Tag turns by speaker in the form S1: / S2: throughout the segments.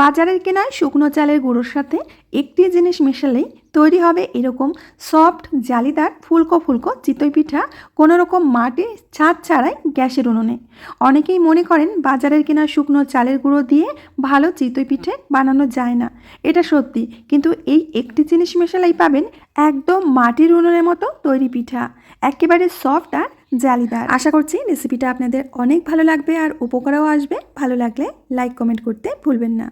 S1: বাজারের কেনা শুকনো চালের গুঁড়োর সাথে একটি জিনিস মেশালেই তৈরি হবে এরকম সফট জালিদার ফুলকো ফুলকো চিতই পিঠা কোনো রকম মাটির ছাদ ছাড়াই গ্যাসের উনুনে। অনেকেই মনে করেন বাজারের কেনা শুকনো চালের গুঁড়ো দিয়ে ভালো চিতই পিঠে বানানো যায় না। এটা সত্যি, কিন্তু এই একটি জিনিস মেশালেই পাবেন একদম মাটির উনুনের মতো তৈরি পিঠা, একেবারে সফট আর জালিদার। আশা করছি রেসিপিটা আপনাদের অনেক ভালো লাগবে আর উপকারও আসবে। ভালো লাগলে লাইক, কমেন্ট করতে ভুলবেন না।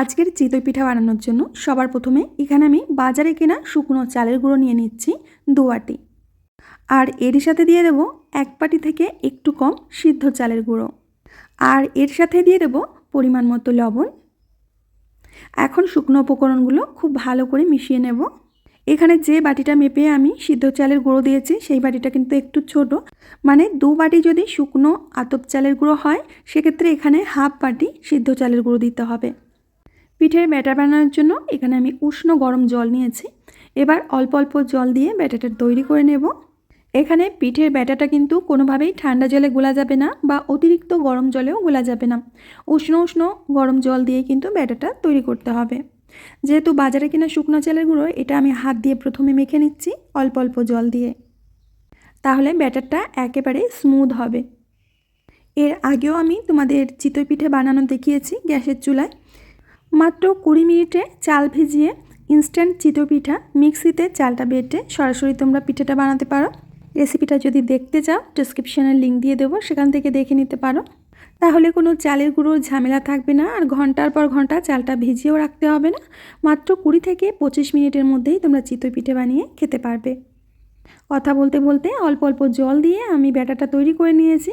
S1: আজকের চিতই পিঠা বানানোর জন্য সবার প্রথমে এখানে আমি বাজারে কেনা শুকনো চালের গুঁড়ো নিয়ে নিচ্ছি দুয়াটি আর এর সাথে দিয়ে দেবো এক পাটি থেকে একটু কম সিদ্ধ চালের গুঁড়ো। আর এর সাথে দিয়ে দেবো পরিমাণ মতো লবণ। এখন শুকনো উপকরণগুলো খুব ভালো করে মিশিয়ে নেব। এখানে যে বাটিটা মেপে আমি সিদ্ধ চালের গুঁড়ো দিয়েছি, সেই বাটিটা কিন্তু একটু ছোট। মানে দু বাটি যদি শুকনো আতপ চালের গুঁড়ো হয়, সেক্ষেত্রে এখানে হাফ বাটি সিদ্ধ চালের গুঁড়ো দিতে হবে। পিঠের ব্যাটার বানানোর জন্য এখানে আমি উষ্ণ গরম জল নিয়েছি। এবার অল্প অল্প জল দিয়ে ব্যাটারটা তৈরি করে নেব। এখানে পিঠের ব্যাটাটা কিন্তু কোনোভাবেই ঠান্ডা জলে গোলা যাবে না বা অতিরিক্ত গরম জলেও গোলা যাবে না। উষ্ণ উষ্ণ গরম জল দিয়ে কিন্তু ব্যাটারটা তৈরি করতে হবে। যেহেতু বাজারে কিনা শুকনো চালের গুঁড়ো, এটা আমি হাত দিয়ে প্রথমে মেখে নিচ্ছি অল্প অল্প জল দিয়ে। তাহলে ব্যাটারটা একেবারে স্মুথ হবে। এর আগেও আমি তোমাদের চিতই পিঠে বানানো দেখিয়েছি গ্যাসের চুলায়। মাত্র কুড়ি মিনিটে চাল ভিজিয়ে ইনস্ট্যান্ট চিতই পিঠা মিক্সিতে চালটা বেটে সরাসরি তোমরা পিঠাটা বানাতে পারো। রেসিপিটা যদি দেখতে চাও ডিসক্রিপশানের লিঙ্ক দিয়ে দেবো, সেখান থেকে দেখে নিতে পারো। তাহলে কোনো চালের গুঁড়োর ঝামেলা থাকবে না, আর ঘণ্টার পর ঘণ্টা চালটা ভিজিয়েও রাখতে হবে না। মাত্র কুড়ি থেকে পঁচিশ মিনিটের মধ্যেই তোমরা চিতই পিঠে বানিয়ে খেতে পারবে। কথা বলতে বলতে অল্প অল্প জল দিয়ে আমি ব্যাটাটা তৈরি করে নিয়েছি।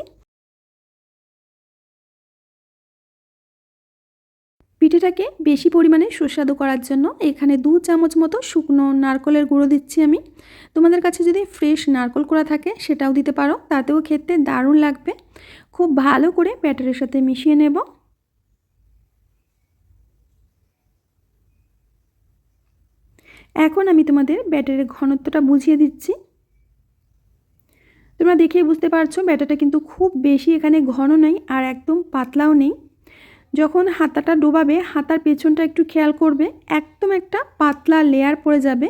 S1: পিঠেটাকে বেশি পরিমাণে সুস্বাদু করার জন্য এখানে দু চামচ মতো শুকনো নারকলের গুঁড়ো দিচ্ছি আমি। তোমাদের কাছে যদি ফ্রেশ নারকল করা থাকে সেটাও দিতে পারো, তাতেও খেতে দারুণ লাগবে। খুব ভালো করে ব্যাটারের সাথে মিশিয়ে নেব। এখন আমি তোমাদের ব্যাটারের ঘনত্বটা বুঝিয়ে দিচ্ছি। তোমরা দেখেই বুঝতে পারছ ব্যাটারটা কিন্তু খুব বেশি এখানে ঘন নেই আর একদম পাতলাও নেই। যখন হাতাটা ডোবাবে, হাতার পেছনটা একটু খেয়াল করবে, একদম একটা পাতলা লেয়ার পড়ে যাবে।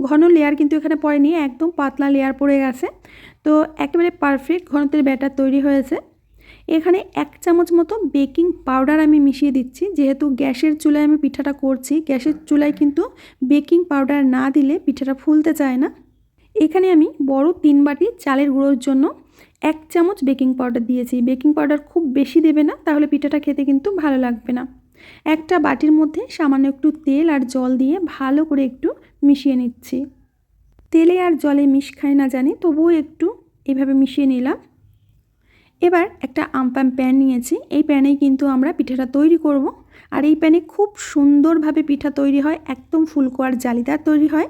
S1: ঘন লেয়ার কিন্তু এখানে পড়েনি, একদম পাতলা লেয়ার পড়ে গেছে। তো একেবারে পারফেক্ট ঘনত্বের ব্যাটার তৈরি হয়েছে। এখানে এক চামচ মতো বেকিং পাউডার আমি মিশিয়ে দিচ্ছি। যেহেতু গ্যাসের চুলায় আমি পিঠাটা করছি, গ্যাসের চুলায় কিন্তু বেকিং পাউডার না দিলে পিঠাটা ফুলতে চায় না। এখানে আমি বড় তিন বাটি চালের গুঁড়োর জন্য এক চামচ বেকিং পাউডার দিয়েছি। বেকিং পাউডার খুব বেশি দেবে না, তাহলে পিঠাটা খেতে কিন্তু ভালো লাগবে না। একটা বাটির মধ্যে সামান্য একটু তেল আর জল দিয়ে ভালো করে একটু মিশিয়ে নিচ্ছি। তেলে আর জলে মিশ খায় না জানি, তবুও একটু এভাবে মিশিয়ে নিলাম। এবার একটা আমপাম প্যান নিয়েছি। এই প্যানেই কিন্তু আমরা পিঠাটা তৈরি করব। আর এই প্যানে খুব সুন্দরভাবে পিঠা তৈরি হয়, একদম ফুলকো আর জালিদার তৈরি হয়।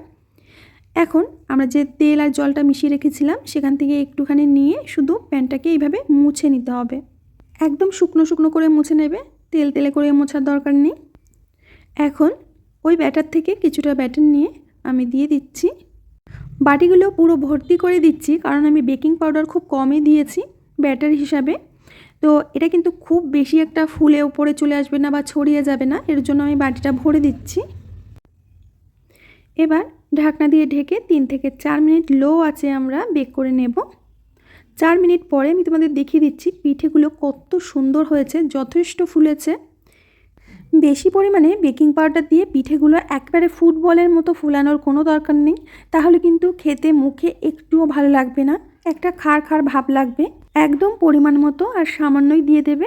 S1: এখন আমরা যে তেল আর জলটা মিশিয়ে রেখেছিলাম, সেখান থেকে একটুখানি নিয়ে শুধু প্যানটাকে এইভাবে মুছে নিতে হবে। একদম শুকনো শুকনো করে মুছে নেবে, তেল তেলে করে মোছার দরকার নেই। এখন ওই ব্যাটার থেকে কিছুটা ব্যাটার নিয়ে আমি দিয়ে দিচ্ছি। বাটিগুলো পুরো ভর্তি করে দিচ্ছি, কারণ আমি বেকিং পাউডার খুব কমই দিয়েছি ব্যাটার হিসাবে। তো এটা কিন্তু খুব বেশি একটা ফুলে ওপরে চলে আসবে না বা ছড়িয়ে যাবে না, এর জন্য আমি বাটিটা ভরে দিচ্ছি। এবার ঢাকনা দিয়ে ঢেকে তিন থেকে চার মিনিট লো আছে আমরা বেক করে নেব। চার মিনিট পরে আমি তোমাদের দেখিয়ে দিচ্ছি পিঠেগুলো কত সুন্দর হয়েছে, যথেষ্ট ফুলেছে। বেশি পরিমাণে বেকিং পাউডার দিয়ে পিঠেগুলো একবারে ফুটবলের মতো ফুলানোর কোনো দরকার নেই। তাহলে কিন্তু খেতে মুখে একটুও ভালো লাগবে না, একটা খার খার ভাব লাগবে। একদম পরিমাণ মতো আর সামান্যই দিয়ে দেবে।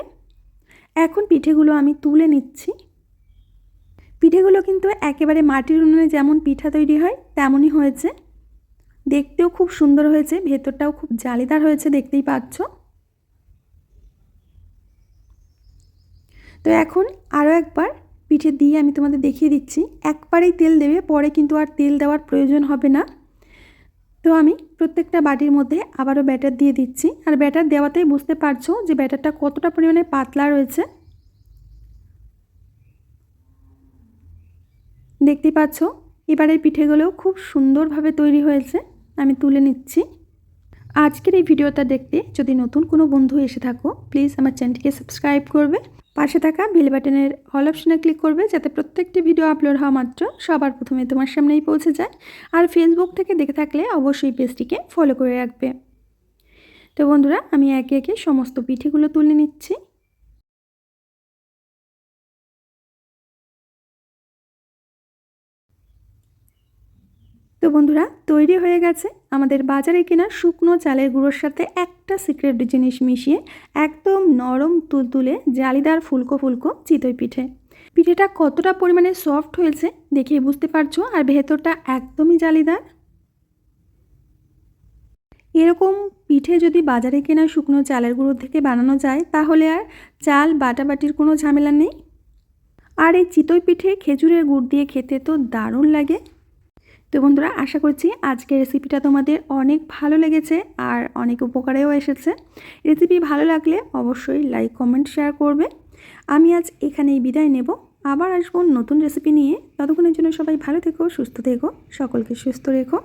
S1: এখন পিঠেগুলো আমি তুলে নিচ্ছি। পিঠেগুলো কিন্তু একেবারে মাটির উনুনে যেমন পিঠা তৈরি হয়, তেমনই হয়েছে। দেখতেও খুব সুন্দর হয়েছে, ভেতরটাও খুব জালিদার হয়েছে দেখতেই পাচ্ছ। তো এখন আরও একবার পিঠে দিয়ে আমি তোমাদের দেখিয়ে দিচ্ছি। একবারেই তেল দেবে, পরে কিন্তু আর তেল দেওয়ার প্রয়োজন হবে না। তো আমি প্রত্যেকটা বাটির মধ্যে আবারও ব্যাটার দিয়ে দিচ্ছি। আর ব্যাটার দেওয়াতেই বুঝতে পারছ যে ব্যাটারটা কতটা পরিমাণে পাতলা রয়েছে। দেখতেই পাচ্ছ, এবারের পিঠেগুলোও খুব সুন্দরভাবে তৈরি হয়েছে, আমি তুলে নিচ্ছি। আজকের এই ভিডিওটা দেখতে যদি নতুন কোনো বন্ধু এসে থাকো প্লিজ আমার চ্যানেলটিকে সাবস্ক্রাইব করবে। পাশে থাকা বেল বাটনের অল অপশনে ক্লিক করবে, যাতে প্রত্যেকটি ভিডিও আপলোড হওয়া মাত্র সবার প্রথমে তোমার সামনেই পৌঁছে যায়। আর ফেসবুক থেকে দেখে থাকলে অবশ্যই পেজটিকে ফলো করে রাখবে। তো বন্ধুরা, আমি একে একে সমস্ত পিঠেগুলো তুলে নিচ্ছি। তো বন্ধুরা, তৈরি হয়ে গেছে আমাদের বাজারে কেনা শুকনো চালের গুঁড়োর সাথে একটা সিক্রেট জিনিস মিশিয়ে একদম নরম তুলতুলে জালিদার ফুলকো ফুলকো চিতই পিঠে। পিঠেটা কতটা পরিমাণে সফট হয়েছে দেখেই বুঝতে পারছ আর ভেতরটা একদমই জালিদার। এরকম পিঠে যদি বাজারে কেনা শুকনো চালের গুঁড়ো থেকে বানানো যায়, তাহলে আর চাল বাটাবাটির কোনো ঝামেলা নেই। আর এই চিতই পিঠে খেজুরের গুড় দিয়ে খেতে তো দারুণ লাগে। তো বন্ধুরা, আশা করছি আজকের রেসিপিটা তোমাদের অনেক ভালো লেগেছে আর অনেক উপকারেও এসেছে। রেসিপি ভালো লাগলে অবশ্যই লাইক কমেন্ট শেয়ার করবে। আমি আজ এখানেই বিদায় নেব। আবার আসব নতুন রেসিপি নিয়ে। ততক্ষণের জন্য সবাই ভালো থেকো, সুস্থ থেকো, সকলকে সুস্থ রেখো।